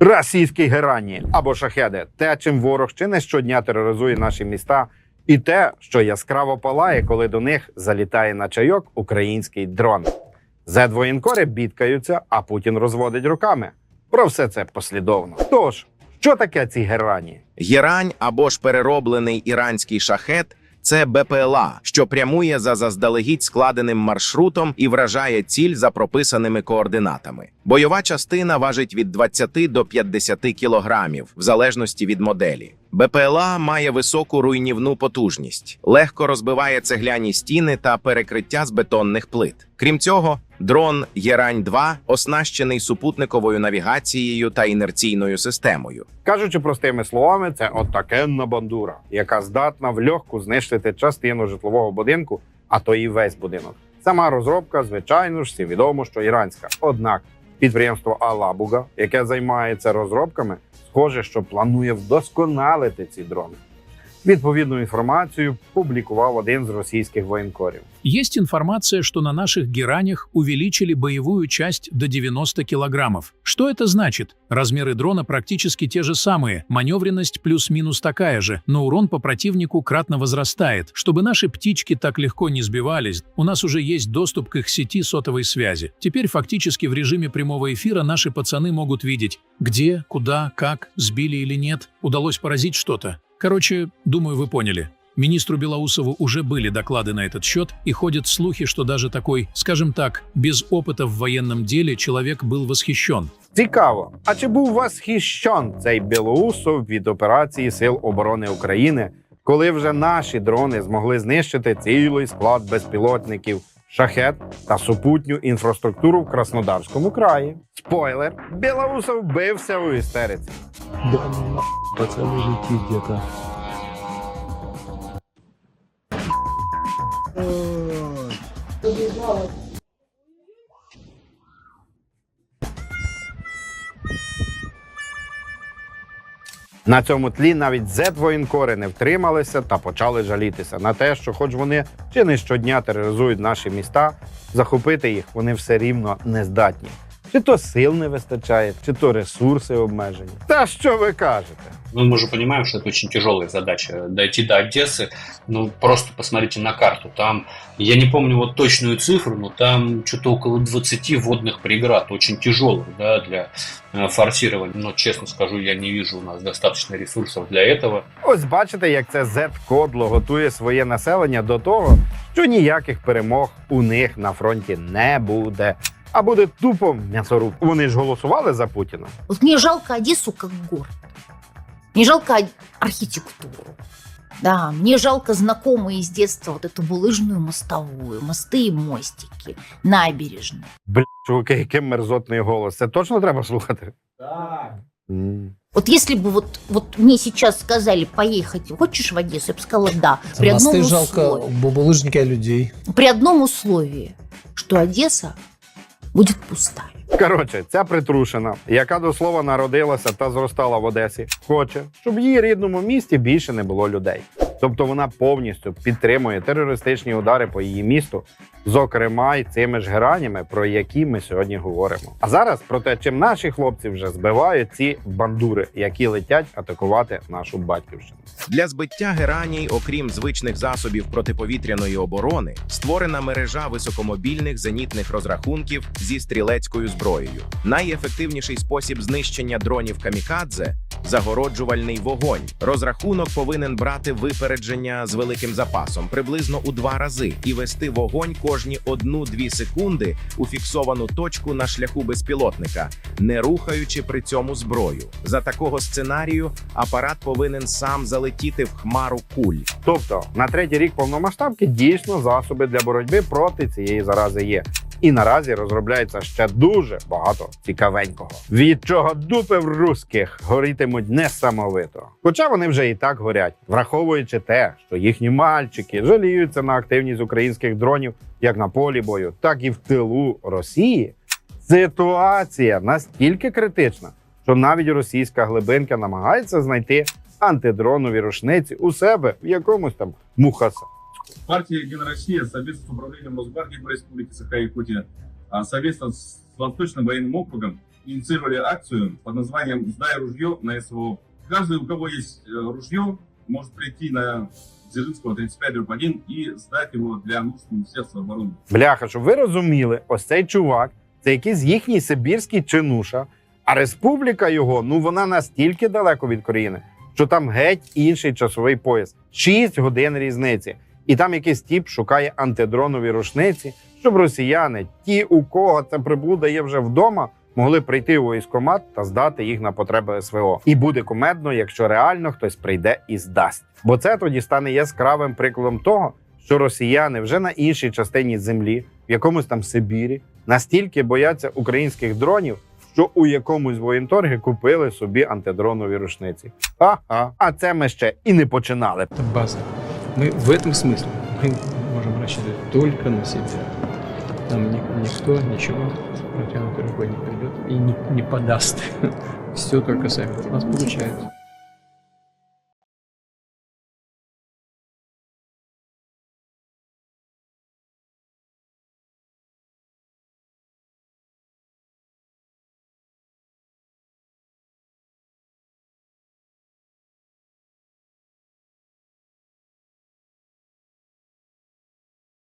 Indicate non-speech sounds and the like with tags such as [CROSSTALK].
Російські герані або шахеди те, чим ворог ще не щодня тероризує наші міста, і те, що яскраво палає, коли до них залітає на чайок український дрон. Зедвоєнкори бідкаються, а Путін розводить руками. Про все це послідовно. Тож, що таке ці герані? Герань або ж перероблений іранський шахет це БПЛА, що прямує за заздалегідь складеним маршрутом і вражає ціль за прописаними координатами. Бойова частина важить від 20 до 50 кілограмів, в залежності від моделі. БПЛА має високу руйнівну потужність, легко розбиває цегляні стіни та перекриття з бетонних плит. Крім цього, дрон Єрань 2 оснащений супутниковою навігацією та інерційною системою. Кажучи простими словами, це отакенна бандура, яка здатна влегку знищити частину житлового будинку, а то і весь будинок. Сама розробка, звичайно ж, всі відомо, що іранська. Однак підприємство Алабуга, яке займається розробками, схоже, що планує вдосконалити ці дрони. Відповідну інформацію публікував один з російських воєнкорів. Есть информация, что на наших геранях увеличили боевую часть до 90 килограммов. Что это значит? Размеры дрона практически те же самые, маневренность плюс-минус такая же, но урон по противнику кратно возрастает. Чтобы наши птички так легко не сбивались, у нас уже есть доступ к их сети сотовой связи. Теперь фактически в режиме прямого эфира наши пацаны могут видеть, где, куда, как, сбили или нет, удалось поразить что-то. Короче, думаю, вы поняли. Министру Белоусову уже были доклады на этот счет, и ходят слухи, что даже такой, скажем так, без опыта в военном деле человек был восхищен. Цікаво, а чи був восхищен цей білоусов від операції Сил оборони України, коли вже наші дрони змогли знищити цілий склад безпілотників, шахет та супутню інфраструктуру в Краснодарському краї? Спойлер: Білоусов бився у істериці. Да на пацаны лети где-то. На цьому тлі навіть зет-воєнкори не втрималися та почали жалітися на те, що, хоч вони чи не щодня тероризують наші міста, захопити їх вони все рівно не здатні. Чи то сил не вистачає, чи то ресурси обмежені. Та що ви кажете? Ну, мы же понимаем, что это очень тяжелая задача дойти до Одессы. Ну, просто посмотрите на карту. Там, я не помню вот точную цифру, но там что-то около 20 водных преград, очень тяжелых, да, для э, форсирования. Но, честно скажу, я не вижу у нас достаточно ресурсов для этого. Ось бачите, як це зет-кодло готує своє населення до того, що ніяких перемог у них на фронті не буде. А буде тупо м'ясоруб. Вони ж голосували за Путіна. Вот мне жалко Одессу как город. Мне жалко ар- архитектуру. Да, мне жалко знакомые с детства вот эту булыжную мостовую, мосты и мостики, набережные. Бля, чуваки, який мерзотний голос. Це точно треба слухати? Так. Вот если бы вот, вот мне сейчас сказали поехать, хочешь в Одессу, я бы сказала да. При одном, Мосты жалко, условии, людей. при одном условии, что Одесса будет пустая. Коротше, ця притрушена, яка до слова народилася та зростала в Одесі, хоче, щоб її рідному місті більше не було людей. Тобто вона повністю підтримує терористичні удари по її місту, зокрема й цими ж гранями, про які ми сьогодні говоримо. А зараз про те, чим наші хлопці вже збивають ці бандури, які летять атакувати нашу батьківщину. Для збиття гераній, окрім звичних засобів протиповітряної оборони, створена мережа високомобільних зенітних розрахунків зі стрілецькою зброєю. Найефективніший спосіб знищення дронів камікадзе загороджувальний вогонь. Розрахунок повинен брати випередження з великим запасом, приблизно у два рази, і вести вогонь кожні одну-дві секунди у фіксовану точку на шляху безпілотника, не рухаючи при цьому зброю. За такого сценарію апарат повинен сам залетіти в хмару куль. Тобто на третій рік повномасштабки дійсно засоби для боротьби проти цієї зарази є. І наразі розробляється ще дуже багато цікавенького. Від чого дупи в русських горітимуть несамовито. Хоча вони вже і так горять, враховуючи те, що їхні мальчики жаліються на активність українських дронів як на полі бою, так і в тилу Росії. Ситуація настільки критична, що навіть російська глибинка намагається знайти антидронові рушниці у себе в якомусь там мухаса Партия «Единая Россия» совместно с управлением Росгвардии по Республике Саха-Якутия, а совместно с Восточным военным округом инициировали акцию под названием «Сдай ружье на СВО». Каждый, у кого есть э, ружье, может прийти на Дзержинского 35 1 и сдать его для нужд Министерства обороны. Бляха, щоб ви розуміли, ось цей чувак це якийсь їхній сибірський чинуша, а республіка його ну вона настільки далеко від країни, що там геть інший часовий пояс 6 годин різниці. І там якийсь тіп шукає антидронові рушниці, щоб росіяни, ті, у кого це приблуда є вже вдома, могли прийти у військкомат та здати їх на потреби СВО. І буде кумедно, якщо реально хтось прийде і здасть. Бо це тоді стане яскравим прикладом того, що росіяни вже на іншій частині землі, в якомусь там Сибірі, настільки бояться українських дронів, що у якомусь воєнторгі купили собі антидронові рушниці. Ага, а це ми ще і не починали. База. Мы в этом смысле мы можем рассчитывать только на себя. Нам ни- никто ничего протянутой рукой не придет и не, не подаст. [LAUGHS] Все только сами. У нас получается.